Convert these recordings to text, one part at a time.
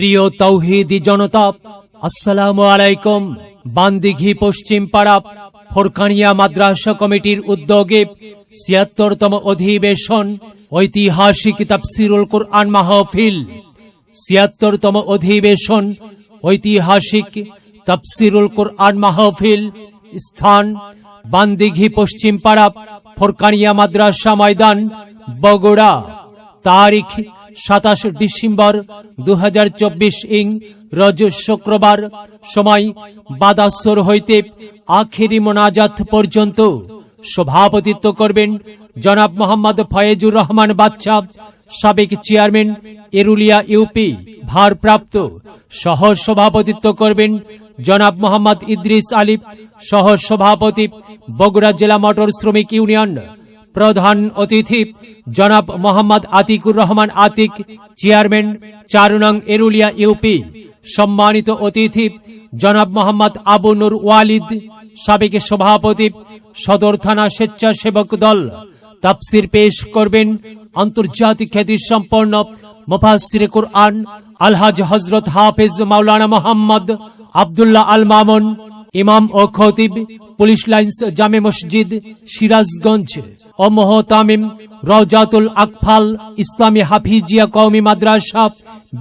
প্রিয় তৌহিদি জনতা, আসসালামু আলাইকুম। বান্দিঘি পশ্চিম পাড়া ফোরকানিয়া মাদ্রাসা কমিটির উদ্যোগে ছিয়াত্তরতম অধিবেশন ঐতিহাসিক তাফসিরুল কুরআন মাহফিল। ছিয়াত্তরতম অধিবেশন ঐতিহাসিক তাফসিরুল কুরআন মাহফিল স্থান বান্দিঘি পশ্চিম পাড়া ফোরকানিয়া মাদ্রাসা ময়দান, বগুড়া। তারিখ সাতাশ ডিসেম্বর দু হাজার চব্বিশ ইং, রজ শুক্রবার, সময় বাদাসর হইতে আখেরি মোনাজাত পর্যন্ত। সভাপতিত্ব করবেন জনাব মোহাম্মদ ফয়েজুর রহমান বাচ্চা সাবেক চেয়ারম্যান এরুলিয়া ইউপি, ভারপ্রাপ্ত সহ সভাপতিত্ব করবেন জনাব মোহাম্মদ ইদ্রিস আলিফ সহ সভাপতি বগুড়া জেলা মোটর শ্রমিক ইউনিয়ন। প্রধান অতিথি জনাব মোহাম্মদ আতিকুর রহমান আতিক, চেয়ারম্যান চার নং এরুলিয়া ইউপি। সম্মানিত অতিথি জনাব মোহাম্মদ আবু নুর ওয়ালিদ, সাবেক সভাপতি, সদর থানা স্বেচ্ছাসেবক দল। তাফসির পেশ করবেন আন্তর্জাতিক খ্যাতি সম্পন্ন মুফাসসিরে কুরআন আলহাজ হজরত হাফেজ মাওলানা মোহাম্মদ আব্দুল্লাহ আল মামুন, ইমাম ও খতিব, পুলিশ লাইন্স জামে মসজিদ সিরাজগঞ্জ। ও মোহতামিম রওজাতুল আকফাল ইসলামী হাফিজিয়া কওমি মাদ্রাসা,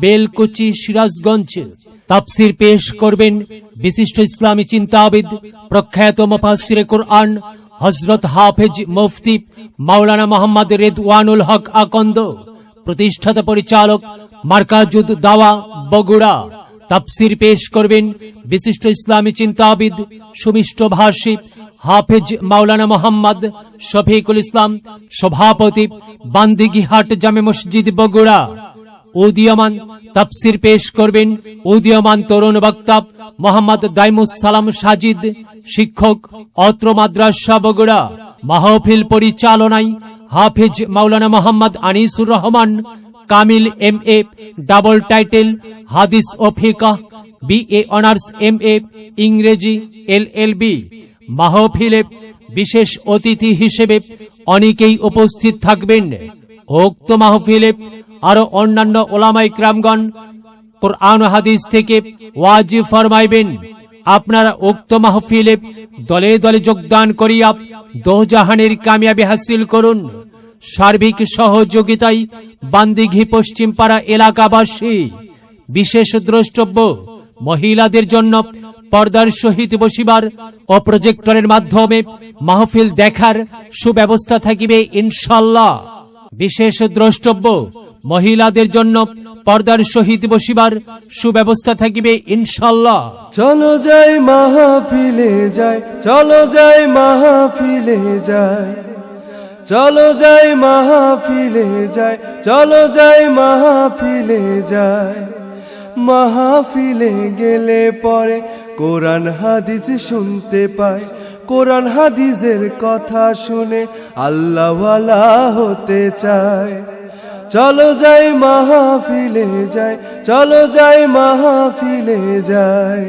বেলকুচি, সিরাজগঞ্জ। তাফসির পেশ করবেন বিশিষ্ট ইসলামী চিন্তাবিদ, প্রখ্যাত মুফাসসিরে কুরআন হজরত হাফেজ মুফতি মাওলানা মোহাম্মদ রেদওয়ানুল হক আকন্দ। প্রতিষ্ঠাতা পরিচালক মার্কাজুদ দাওয়া বগুড়া। তাফসির পেশ করবেন বিশিষ্ট ইসলামী চিন্তাবিদ, সুমিষ্ট ভাষী হাফেজ মাওলানা মোহাম্মদ শফিকুল ইসলাম, সভাপতি বান্দিগিহাট জামে মসজিদ বগুড়া। উদীয়মান তাফসির পেশ করবেন উদীয়মান তরুণ বক্তা মোহাম্মদ সালাম সাজিদ, শিক্ষক, অত্র মাদ্রাসা বগুড়া। মাহফিল পরিচালনায় Hafiz Maulana Mohammad Anisur Rahman Kamil M A, double title, হাদিস ও B A honours M A, ইংরেজি এল এল বি। মাহফিলে বিশেষ অতিথি হিসেবে অনেকেই উপস্থিত থাকবেন। উক্ত মাহফিলে আরও অন্যান্য ওলামাই ক্রামগণ কোরআন হাদিস থেকে ওয়াজি ফরমাইবেন। আপনারা উক্ত মাহফিলে দলে দলে যোগদান করিয়া দোজাহানের কামিয়াবি হাসিল করুন। সার্বিক সহযোগিতায় বান্দিঘি পশ্চিম পাড়া এলাকাবাসী। বিশেষ দ্রষ্টব্য, মহিলাদের জন্য পর্দার সহিত বসিবার ও প্রজেক্টরের মাধ্যমে মাহফিল দেখার সুব্যবস্থা থাকিবে ইনশাল্লাহ বিশেষ দ্রষ্টব্য, মহিলাদের জন্য পর্দার সহিত বসিবার সুব্যবস্থা থাকিবে ইনশাল্লাহ চলো যাই মাহফিলে যাই, চলো যাই মাহফিলে যাই। চলো যাই মাহফিলে যাই, চলো যাই মাহফিলে যাই। মাহফিলে গেলে পরে কোরআন হাদিস শুনতে পাই, কোরআন হাদিসের কথা শুনে আল্লাহওয়ালা হতে চায় চলো যাই মাহফিলে যাই, চলো যাই মাহফিলে যাই।